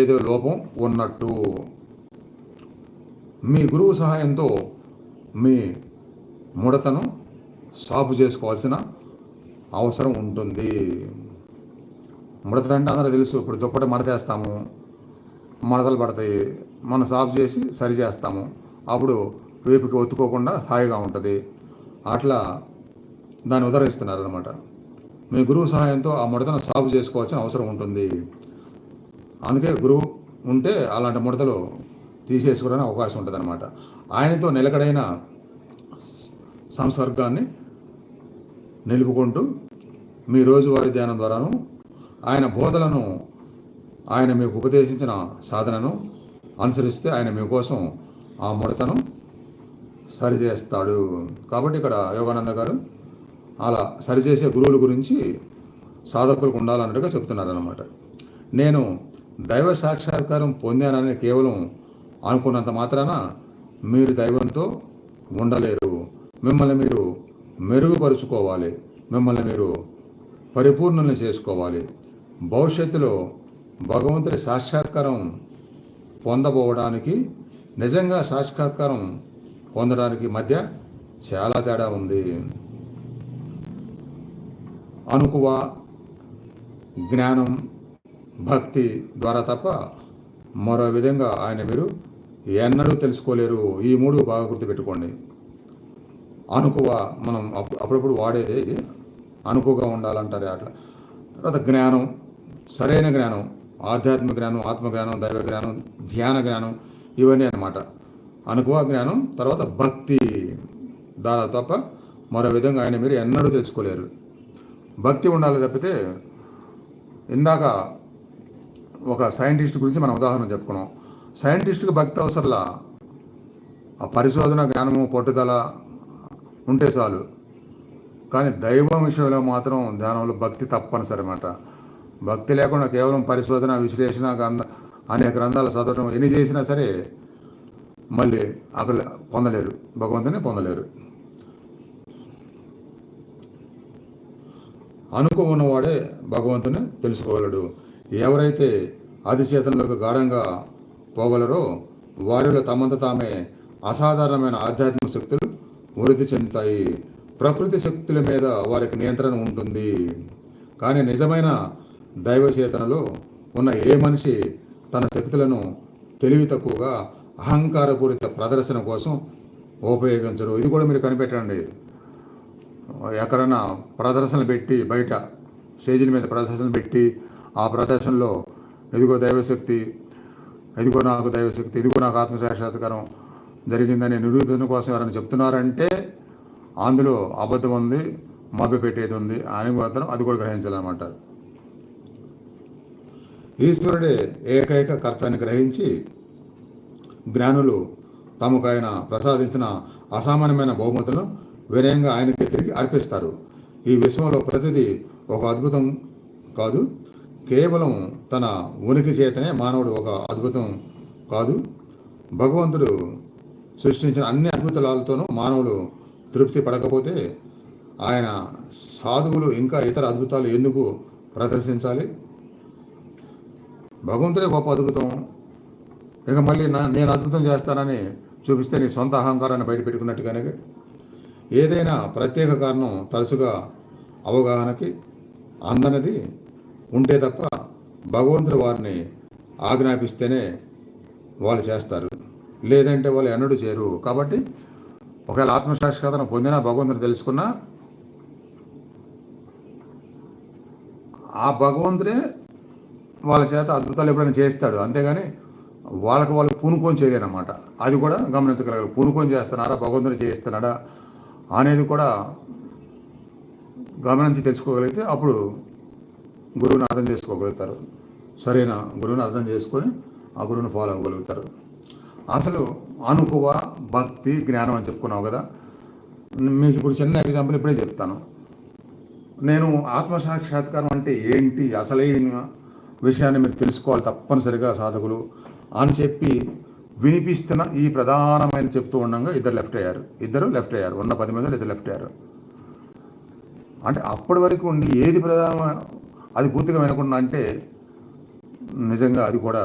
ఏదో లోపం ఉన్నట్టు. మీ గురువు సహాయంతో మీ ముడతను సాపు చేసుకోవాల్సిన అవసరం ఉంటుంది. ముడత అంటే అందరూ తెలుసు ఇప్పుడు దుప్పట మడతేస్తాము మడతలు పడతాయి మనం సాపు చేసి సరి చేస్తాము అప్పుడు వేపుకి ఒత్తుకోకుండా హాయిగా ఉంటుంది. అట్లా దాన్ని ఉదరిస్తున్నారు అనమాట మీ గురువు సహాయంతో ఆ ముడతను సాగు చేసుకోవాల్సిన అవసరం ఉంటుంది. అందుకే గురువు ఉంటే అలాంటి ముడతలు తీసేసుకోవడానికి అవకాశం ఉంటుంది అనమాట ఆయనతో నిలకడైన సంసర్గాన్ని నిలుపుకుంటూ మీ రోజువారీ ధ్యానం ద్వారాను ఆయన బోధలను ఆయన మీకు ఉపదేశించిన సాధనను అనుసరిస్తే ఆయన మీకోసం ఆ ముడతను సరిచేస్తాడు. కాబట్టి ఇక్కడ యోగానంద గారు అలా సరిచేసే గురువుల గురించి సాధకులకు ఉండాలన్నట్టుగా చెప్తున్నారనమాట నేను దైవ సాక్షాత్కారం పొందానని కేవలం అనుకున్నంత మాత్రాన మీరు దైవంతో ఉండలేరు. మిమ్మల్ని మీరు మెరుగుపరుచుకోవాలి. మిమ్మల్ని మీరు పరిపూర్ణుల్ని చేసుకోవాలి. భవిష్యత్తులో భగవంతుడి సాక్షాత్కారం పొందబోవడానికి నిజంగా సాక్షాత్కారం పొందడానికి మధ్య చాలా తేడా ఉంది. అనుకువ జ్ఞానం భక్తి ద్వారా తప్ప మరో విధంగా ఆయన మీరు ఎన్నడూ తెలుసుకోలేరు. ఈ మూడు బాగా గుర్తుపెట్టుకోండి. అనుకువ మనం అప్పు- అప్పుడప్పుడు వాడేది ఇది. అనుకువగా ఉండాలంటారు అట్లా. తర్వాత జ్ఞానం సరైన జ్ఞానం ఆధ్యాత్మిక జ్ఞానం ఆత్మజ్ఞానం దైవ జ్ఞానం ధ్యాన జ్ఞానం ఇవన్నీ అన్నమాట. అనుకువ జ్ఞానం తర్వాత భక్తి ద్వారా తప్ప మరో విధంగా ఆయన మీరు ఎన్నడూ తెలుసుకోలేరు. భక్తి ఉండాలి తప్పితే ఇందాక ఒక సైంటిస్ట్ గురించి మనం ఉదాహరణ చెప్పుకున్నాం. సైంటిస్ట్కి భక్తి అవసరంలా? ఆ పరిశోధన జ్ఞానము పట్టుదల ఉంటే చాలు. కానీ దైవం విషయంలో మాత్రం ధ్యానంలో భక్తి తప్పనిసరి అన్నమాట. భక్తి లేకుండా కేవలం పరిశోధన విశ్లేషణ గ్రంథ అనేక గ్రంథాలు చదవడం ఎన్ని చేసినా సరే మళ్ళీ అక్కడ పొందలేరు. భగవంతుని పొందలేరు. అనుకో ఉన్నవాడే భగవంతుని తెలుసుకోగలడు. ఎవరైతే అతిచేతనలకు గాఢంగా పోగలరో వారిలో తమంత తామే అసాధారణమైన ఆధ్యాత్మిక శక్తులు వృద్ధి చెందుతాయి. ప్రకృతి శక్తుల మీద వారికి నియంత్రణ ఉంటుంది. కానీ నిజమైన దైవచేతనలో ఉన్న ఏ మనిషి తన శక్తులను తెలివి తక్కువగా అహంకారపూరిత ప్రదర్శన కోసం ఉపయోగించరు? ఇది కూడా మీరు కనిపెట్టండి. ఎక్కడన్నా ప్రదర్శన పెట్టి బయట స్టేజీల మీద ప్రదర్శన పెట్టి ఆ ప్రదర్శనలో ఇదిగో దైవశక్తి ఇదిగో నాకు దైవశక్తి ఇదిగో నాకు ఆత్మసాక్షాత్కారం జరిగిందని నిరూపణ కోసం ఎవరైనా చెప్తున్నారంటే అందులో అబద్ధం ఉంది మభ్య పెట్టేది ఉంది అని మాత్రం అది కూడా గ్రహించాలన్నమాట. ఈశ్వరుడే ఏకైక కర్తాన్ని గ్రహించి జ్ఞానులు తమకు ఆయన ప్రసాదించిన అసామాన్యమైన బహుమతులను వినయంగా ఆయనకి తిరిగి అర్పిస్తారు. ఈ విశ్వంలో ప్రతిదీ ఒక అద్భుతం కాదు. కేవలం తన ఉనికి చేతనే మానవుడు ఒక అద్భుతం కాదు. భగవంతుడు సృష్టించిన అన్ని అద్భుతాలతోనూ మానవులు తృప్తి పడకపోతే ఆయన సాధువులు ఇంకా ఇతర అద్భుతాలు ఎందుకు ప్రదర్శించాలి? భగవంతుడే గొప్ప అద్భుతం. ఇక మళ్ళీ నా నేను అద్భుతం చేస్తానని చూపిస్తే నీ సొంత అహంకారాన్ని బయట పెట్టుకున్నట్టుగానే ఏదైనా ప్రత్యేక కారణం తరచుగా అవగాహనకి అందనది ఉంటే తప్ప భగవంతుడు వారిని ఆజ్ఞాపిస్తేనే వాళ్ళు చేస్తారు. లేదంటే వాళ్ళు ఎన్నడూ చేరు కాబట్టి ఒకవేళ ఆత్మసాక్షాత్కారం పొందినా భగవంతుని తెలుసుకున్నా ఆ భగవంతుడే వాళ్ళ చేత అద్భుతాలు ఎప్పుడైనా చేస్తాడు. అంతేగాని వాళ్ళకి వాళ్ళు పూనుకొని చేయలేనమాట అది కూడా గమనించగలగాలి. పూనుకొని చేస్తున్నారా భగవంతుడు చేస్తున్నాడా అనేది కూడా గమనించి తెలుసుకోగలిగితే అప్పుడు గురువుని అర్థం చేసుకోగలుగుతారు. సరైన గురువుని అర్థం చేసుకొని ఆ గురువుని ఫాలో అవ్వగలుగుతారు. అసలు అనుకువ భక్తి జ్ఞానం అని చెప్పుకున్నావు కదా? మీకు ఇప్పుడు చిన్న ఎగ్జాంపుల్ ఇప్పుడే చెప్తాను. నేను ఆత్మసాక్షాత్కారం అంటే ఏంటి? అసలైన విషయాన్ని మీరు తెలుసుకోవాలి తప్పనిసరిగా సాధకులు అని చెప్పి వినిపిస్తున్న ఈ ప్రధానమైన చెప్తూ ఉండగా ఇద్దరు లెఫ్ట్ అయ్యారు. ఇద్దరు లెఫ్ట్ అయ్యారు. ఉన్న పది మందిలో ఇద్దరు లెఫ్ట్ అయ్యారు. అంటే అప్పటి వరకు ఉండి ఏది ప్రధాన అది పూర్తిగా వినకుండా అంటే నిజంగా అది కూడా